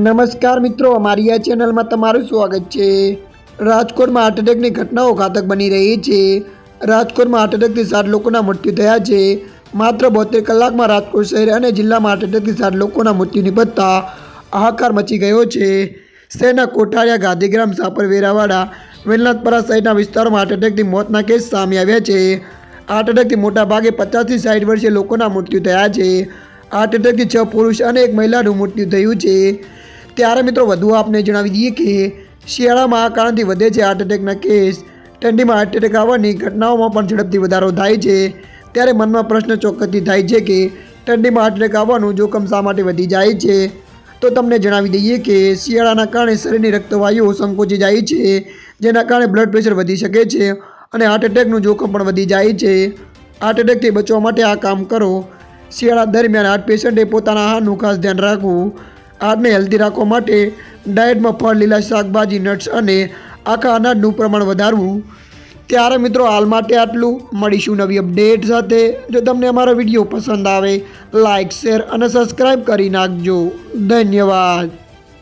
નમસ્કાર મિત્રો, અમારી આ ચેનલમાં તમારું સ્વાગત છે. રાજકોટમાં હાર્ટ એટેકની ઘટનાઓ ઘાતક બની રહી છે. રાજકોટમાં હાર્ટ એટેકથી સાત લોકોના મૃત્યુ થયા છે. માત્ર બોતેર કલાકમાં રાજકોટ શહેર અને જિલ્લામાં હાર્ટ એટેકથી સાત લોકોના મૃત્યુ નિપજતા હાહાકાર મચી ગયો છે. શહેરના કોઠારિયા, ગાંધીગ્રામ સાપર વેરાવાડા વેલનાથપરા સહિતના વિસ્તારોમાં હાર્ટ એટેકથી મોતના કેસ સામે આવ્યા છે. હાર્ટ એટેકથી મોટા ભાગે પચાસથી સાઠ વર્ષે લોકોના મૃત્યુ થયા છે. હાર્ટ એટેકથી છ પુરુષ અને એક મહિલાનું મૃત્યુ થયું છે. ત્યારે મિત્રો વધુ આપને જણાવી દઈએ કે શિયાળામાં આ કારણથી વધે છે હાર્ટ એટેકના કેસ. ઠંડીમાં હાર્ટ એટેક આવવાની ઘટનાઓમાં પણ ઝડપથી વધારો થાય છે. ત્યારે મનમાં પ્રશ્ન ચોક્કસથી થાય છે કે ઠંડીમાં હાર્ટ એટેક આવવાનું જોખમ શા માટે વધી જાય છે? તો તમને જણાવી દઈએ કે શિયાળાના કારણે શરીરની રક્તવાયુઓ સંકોચી જાય છે, જેના કારણે બ્લડ પ્રેશર વધી શકે છે અને હાર્ટ એટેકનું જોખમ પણ વધી જાય છે. હાર્ટ એટેકથી બચવા માટે આ કામ કરો. શિયાળા દરમિયાન હાર્ટ પેશન્ટે પોતાના આહારનું ખાસ ધ્યાન રાખવું. હાર્ટને હેલ્ધી રાખવા માટે ડાયટમાં ફળ, લીલા શાકભાજી નટ્સ અને આખા અનાજનું પ્રમાણ વધારવું. ત્યારે મિત્રો હાલ માટે આટલું. મળીશું નવી અપડેટ સાથે. જો તમને અમારો વીડિયો પસંદ આવે લાઇક શેર અને સબસ્ક્રાઈબ કરી નાખજો. ધન્યવાદ.